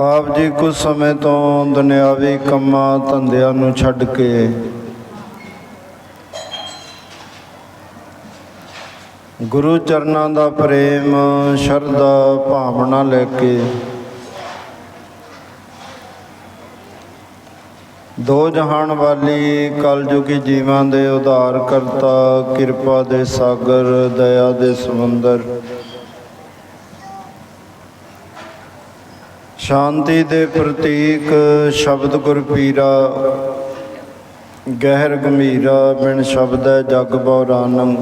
ਆਪ ਜੀ ਕੁਝ ਸਮੇਂ ਤੋਂ ਦੁਨਿਆਵੀ ਕੰਮਾਂ ਧੰਦਿਆਂ ਨੂੰ ਛੱਡ ਕੇ ਗੁਰੂ ਚਰਨਾਂ ਦਾ ਪ੍ਰੇਮ, ਸ਼ਰਧਾ, ਭਾਵਨਾ ਲੈ ਕੇ ਦੋ ਜਹਾਨ ਵਾਲੀ ਕਲਯੁਗੀ ਜੀਵਾਂ ਦੇ ਉਧਾਰ ਕਰਤਾ ਕਿਰਪਾ ਦੇ ਸਾਗਰ, ਦਇਆ ਦੇ ਸਮੁੰਦਰ ਸ਼ਾਂਤੀ ਦੇ ਪ੍ਰਤੀਕ ਸ਼ਬਦ ਗੁਰ ਪੀਰਾ, ਗਹਿਰ ਗੰਭੀਰਾ ਬਿਨ ਸ਼ਬਦੈ ਜਗ ਬਉਰਾਨੰ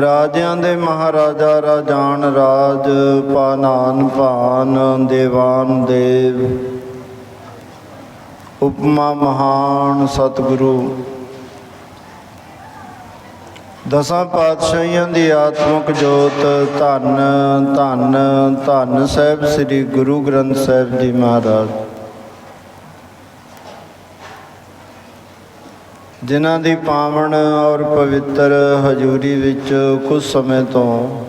ਰਾਜਿਆਂ ਦੇ ਮਹਾਰਾਜਾ ਰਾਜਾਨ ਰਾਜ ਪਾਨਾਨ ਭਾਨ ਦੇਵਾਨ ਦੇਵ। ਉਪਮਾ ਮਹਾਨ ਸਤਿਗੁਰੂ। ਦਸਾਂ ਪਾਤਸ਼ਾਹੀਆਂ ਦੀ ਆਤਮਿਕ ਜੋਤ ਧੰਨ ਧੰਨ ਧੰਨ ਸਾਹਿਬ ਸ੍ਰੀ ਗੁਰੂ ਗ੍ਰੰਥ ਸਾਹਿਬ ਜੀ ਮਹਾਰਾਜ। ਜਿਨ੍ਹਾਂ ਦੀ ਪਾਵਨ ਔਰ ਪਵਿੱਤਰ ਹਜ਼ੂਰੀ ਵਿੱਚ ਕੁਝ ਸਮੇਂ ਤੋਂ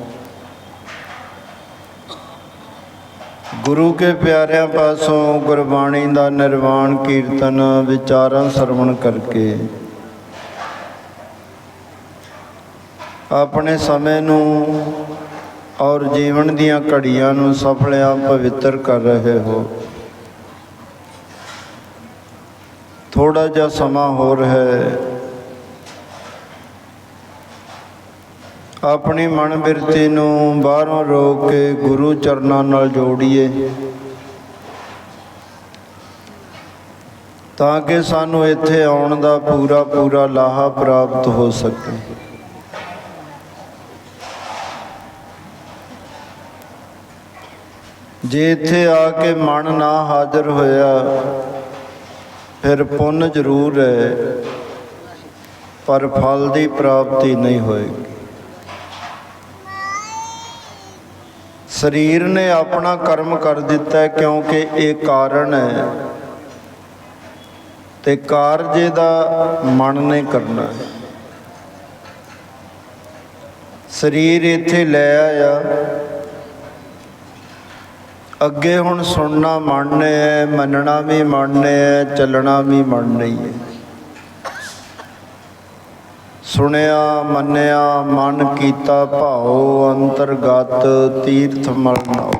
ਗੁਰੂ ਕੇ ਪਿਆਰਿਆਂ ਪਾਸੋਂ ਗੁਰਬਾਣੀ ਦਾ ਨਿਰਵਾਣ ਕੀਰਤਨ ਵਿਚਾਰਾਂ ਸਰਵਣ ਕਰਕੇ ਆਪਣੇ ਸਮੇਂ ਨੂੰ ਔਰ ਜੀਵਨ ਦੀਆਂ ਘੜੀਆਂ ਨੂੰ ਸਫਲਿਆਂ ਪਵਿੱਤਰ ਕਰ ਰਹੇ ਹੋ। ਥੋੜਾ ਜਿਹਾ ਸਮਾਂ ਹੋਰ ਹੈ। ਆਪਣੀ ਮਨ ਬਿਰਤੀ ਨੂੰ ਬਾਹਰੋਂ ਰੋਕ ਕੇ ਗੁਰੂ ਚਰਨਾਂ ਨਾਲ ਜੋੜੀਏ। ਤਾਂ ਕਿ ਸਾਨੂੰ ਇੱਥੇ ਆਉਣ ਦਾ ਪੂਰਾ ਪੂਰਾ ਲਾਹਾ ਪ੍ਰਾਪਤ ਹੋ ਸਕੇ। ਜੇ ਇੱਥੇ ਆ ਕੇ ਮਨ ਨਾ ਹਾਜ਼ਰ ਹੋਇਆ, ਫਿਰ ਪੁੰਨ ਜ਼ਰੂਰ ਹੈ, ਪਰ ਫਲ ਦੀ ਪ੍ਰਾਪਤੀ ਨਹੀਂ ਹੋਏਗੀ। ਸਰੀਰ ਨੇ ਆਪਣਾ ਕਰਮ ਕਰ ਦਿੱਤਾ ਕਿਉਂਕਿ ਇਹ ਕਾਰਨ ਹੈ ਤੇ ਕਾਰਜੇ ਦਾ ਮਨ ਨੇ ਕਰਨਾ ਹੈ। ਸਰੀਰ ਇੱਥੇ ਲੈ ਆਇਆ ਅੱਗੇ ਹੁਣ ਸੁਣਨਾ ਮੰਨਣੇ ਹੈ ਮੰਨਣਾ ਵੀ ਮੰਨਣੇ ਹੈ ਚੱਲਣਾ ਵੀ ਮੰਨਣਾ ਹੀ ਹੈ ਸੁਣਿਆ, ਮੰਨਿਆ, ਮਨ ਕੀਤਾ ਭਾਉ, ਅੰਤਰਗਤ ਤੀਰਥ ਮਲਨਾਓ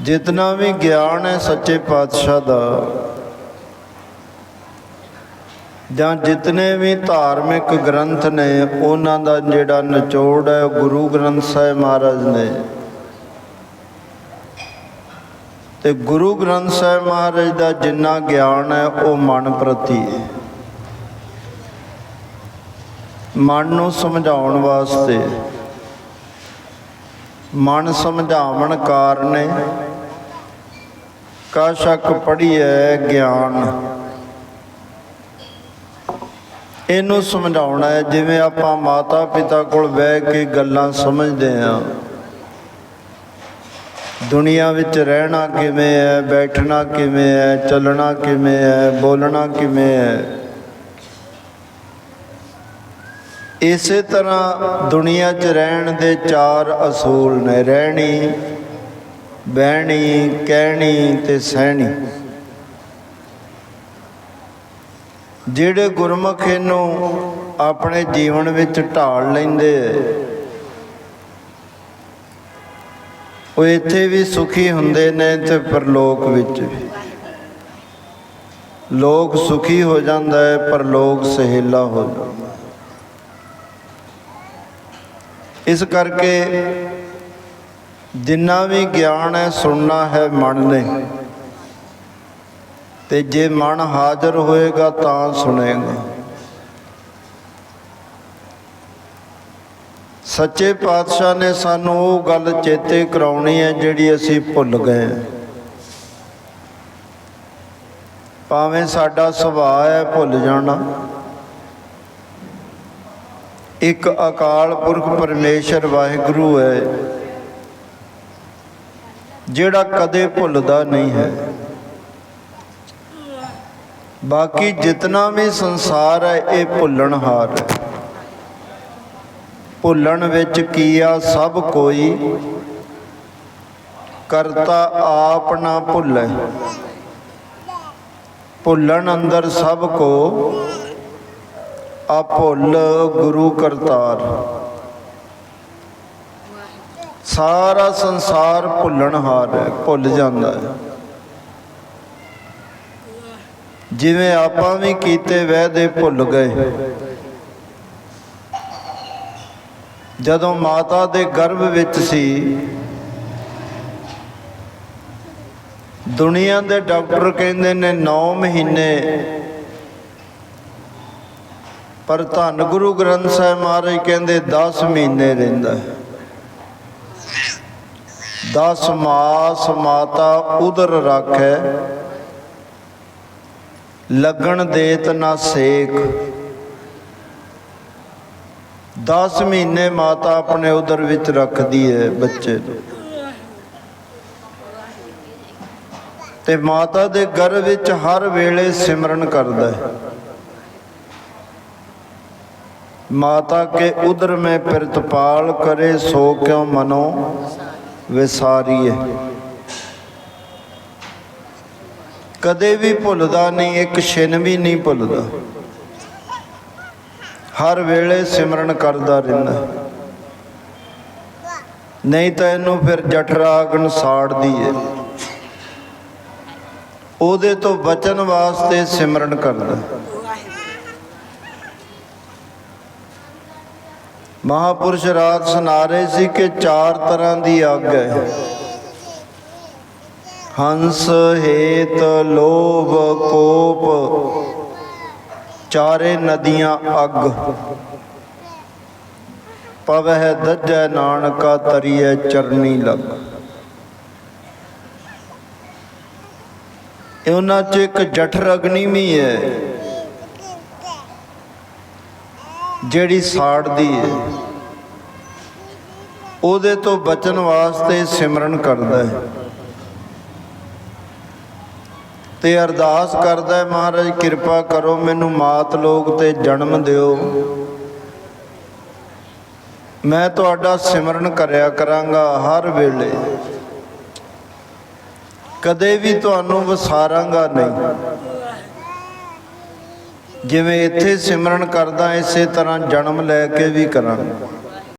ਜਿਤਨਾ ਵੀ ਗਿਆਨ ਹੈ ਸੱਚੇ ਪਾਤਸ਼ਾਹ ਦਾ ਜਾਂ ਜਿਤਨੇ ਵੀ ਧਾਰਮਿਕ ਗ੍ਰੰਥ ਨੇ, ਉਹਨਾਂ ਦਾ ਜਿਹੜਾ ਨਿਚੋੜ ਹੈ ਗੁਰੂ ਗ੍ਰੰਥ ਸਾਹਿਬ ਮਹਾਰਾਜ ਨੇ। ਤੇ ਗੁਰੂ ਗ੍ਰੰਥ ਸਾਹਿਬ ਮਹਾਰਾਜ ਦਾ ਜਿੰਨਾ ਗਿਆਨ ਹੈ, ਉਹ ਮਨ ਪ੍ਰਤੀ ਹੈ। ਮਨ ਨੂੰ ਸਮਝਾਉਣ ਵਾਸਤੇ, ਮਨ ਸਮਝਾਵਣ ਕਾਰਨੇ, ਕਾ ਸ਼ੱਕ ਪੜੀਐ ਗਿਆਨ। ਇਹਨੂੰ ਸਮਝਾਉਣਾ ਹੈ, ਜਿਵੇਂ ਆਪਾਂ ਮਾਤਾ ਪਿਤਾ ਕੋਲ ਬਹਿ ਕੇ ਗੱਲਾਂ ਸਮਝਦੇ ਆਂ ਦੁਨੀਆ ਵਿੱਚ ਰਹਿਣਾ ਕਿਵੇਂ ਹੈ, ਬੈਠਣਾ ਕਿਵੇਂ ਹੈ, ਚੱਲਣਾ ਕਿਵੇਂ ਹੈ, ਬੋਲਣਾ ਕਿਵੇਂ ਹੈ। ਇਸੇ ਤਰ੍ਹਾਂ ਦੁਨੀਆ 'ਚ ਰਹਿਣ ਦੇ ਚਾਰ ਅਸੂਲ ਨੇ, ਰਹਿਣੀ, ਬਹਿਣੀ, ਕਹਿਣੀ ਤੇ ਸਹਿਣੀ। ਜਿਹੜੇ ਗੁਰਮੁਖ ਇਹਨੂੰ ਆਪਣੇ ਜੀਵਨ ਵਿੱਚ ਢਾਲ ਲੈਂਦੇ ਉਹ ਇੱਥੇ ਵੀ ਸੁਖੀ ਹੁੰਦੇ ਨੇ ਤੇ ਪਰਲੋਕ ਵਿੱਚ ਵੀ। ਲੋਕ ਸੁਖੀ ਹੋ ਜਾਂਦਾ ਹੈ, ਪਰਲੋਕ ਸਹੇਲਾ ਹੋ ਜਾਂਦਾ ਇਸ ਕਰਕੇ ਜਿੰਨਾ ਵੀ ਗਿਆਨ ਹੈ, ਸੁਣਨਾ ਹੈ, ਮਨ ਨੇ ਤੇ ਜੇ ਮਨ ਹਾਜ਼ਰ ਹੋਏਗਾ ਤਾਂ ਸੁਣੇਗਾ। ਸੱਚੇ ਪਾਤਸ਼ਾਹ ਨੇ ਸਾਨੂੰ ਉਹ ਗੱਲ ਚੇਤੇ ਕਰਾਉਣੀ ਹੈ ਜਿਹੜੀ ਅਸੀਂ ਭੁੱਲ ਗਏ ਭਾਵੇਂ ਸਾਡਾ ਸੁਭਾਅ ਹੈ ਭੁੱਲ ਜਾਣਾ। ਇੱਕ ਅਕਾਲ ਪੁਰਖ ਪਰਮੇਸ਼ਰ ਵਾਹਿਗੁਰੂ ਹੈ, ਜਿਹੜਾ ਕਦੇ ਭੁੱਲਦਾ ਨਹੀਂ ਹੈ। ਬਾਕੀ ਜਿਤਨਾ ਵੀ ਸੰਸਾਰ ਹੈ, ਇਹ ਭੁੱਲਣਹਾਰ ਹੈ। ਭੁੱਲਣ ਵਿੱਚ ਕੀਆ ਸਭ ਕੋਈ। ਕਰਤਾ ਆਪ ਨਾ ਭੁੱਲੇ। ਭੁੱਲਣ ਅੰਦਰ ਸਭ ਕੋ। ਆ ਭੁੱਲ ਗੁਰੂ ਕਰਤਾਰ। ਸਾਰਾ ਸੰਸਾਰ ਭੁੱਲਣਹਾਰ ਹੈ, ਭੁੱਲ ਜਾਂਦਾ ਹੈ। ਜਿਵੇਂ ਆਪਾਂ ਵੀ ਕੀਤੇ ਵਾਅਦੇ ਭੁੱਲ ਗਏ। ਜਦੋਂ ਮਾਤਾ ਦੇ ਗਰਭ ਵਿੱਚ ਸੀ, ਦੁਨੀਆ ਦੇ ਡਾਕਟਰ ਕਹਿੰਦੇ ਨੇ 9 ਮਹੀਨੇ। ਪਰ ਧੰਨ ਗੁਰੂ ਗ੍ਰੰਥ ਸਾਹਿਬ ਮਹਾਰਾਜ ਕਹਿੰਦੇ 10 ਮਹੀਨੇ ਰਹਿੰਦਾ ਹੈ। 10 ਮਾਸ ਮਾਤਾ ਉਦਰ ਰੱਖੈ। ਲੱਗਣ ਦੇਤ ਨਾ ਸੇਕ 10 ਮਹੀਨੇ ਮਾਤਾ ਆਪਣੇ ਉਦਰ ਵਿੱਚ ਰੱਖਦੀ ਹੈ ਬੱਚੇ ਨੂੰ। ਤੇ ਮਾਤਾ ਦੇ ਗਰਭ ਵਿੱਚ ਹਰ ਵੇਲੇ ਸਿਮਰਨ ਕਰਦਾ ਹੈ। ਮਾਤਾ ਕੇ ਉਦਰ ਮੈਂ ਪ੍ਰਤਪਾਲ ਕਰੇ, ਸੋ ਕਿਉ ਮਨੋ ਵਿਸਾਰੀਏ। ਕਦੇ ਵੀ ਭੁੱਲਦਾ ਨਹੀਂ, ਇੱਕ ਛਿਨ ਵੀ ਨਹੀਂ ਭੁੱਲਦਾ। ਹਰ ਵੇਲੇ ਸਿਮਰਨ ਕਰਦਾ ਰਹਿੰਦਾ। ਨਹੀਂ ਤਾਂ ਇਹਨੂੰ ਫਿਰ ਜਠਰਾਗਨ ਸਾੜਦੀ ਏ। ਉਹਦੇ ਤੋਂ ਬਚਣ ਵਾਸਤੇ ਸਿਮਰਨ ਕਰਦਾ। ਮਹਾਪੁਰਸ਼ ਰਾਤ ਸੁਣਾ ਰਹੇ ਸੀ ਕਿ ਚਾਰ ਤਰ੍ਹਾਂ ਦੀ ਅੱਗ ਹੈ। ਹੰਸ ਹੇਤ ਲੋਭ ਕੋਪ, ਚਾਰੇ ਨਦੀਆਂ ਅੱਗ। ਪਵਹਿ ਦੱਜੈ ਨਾਨਕਾ ਤਰੀਏ ਚਰਨੀ ਲਗ। ਇਹ ਉਹਨਾਂ ਚ ਇੱਕ ਜਠਰ ਅਗਨੀ ਵੀ ਹੈ ਜਿਹੜੀ ਸਾੜਦੀ ਹੈ ਉਹਦੇ ਤੋਂ ਬਚਣ ਵਾਸਤੇ ਸਿਮਰਨ ਕਰਦਾ ਹੈ ਤੇ ਅਰਦਾਸ ਕਰਦਾ ਮਹਾਰਾਜ, ਕਿਰਪਾ ਕਰੋ ਮੈਨੂੰ ਮਾਤ ਲੋਕ ਤੇ ਜਨਮ ਦਿਓ। ਮੈਂ ਤੁਹਾਡਾ ਸਿਮਰਨ ਕਰਿਆ ਕਰਾਂਗਾ ਹਰ ਵੇਲੇ। ਕਦੇ ਵੀ ਤੁਹਾਨੂੰ ਵਿਸਾਰਾਂਗਾ ਨਹੀਂ। ਜਿਵੇਂ ਇੱਥੇ ਸਿਮਰਨ ਕਰਦਾ, ਇਸੇ ਤਰ੍ਹਾਂ ਜਨਮ ਲੈ ਕੇ ਵੀ ਕਰਾਂਗਾ।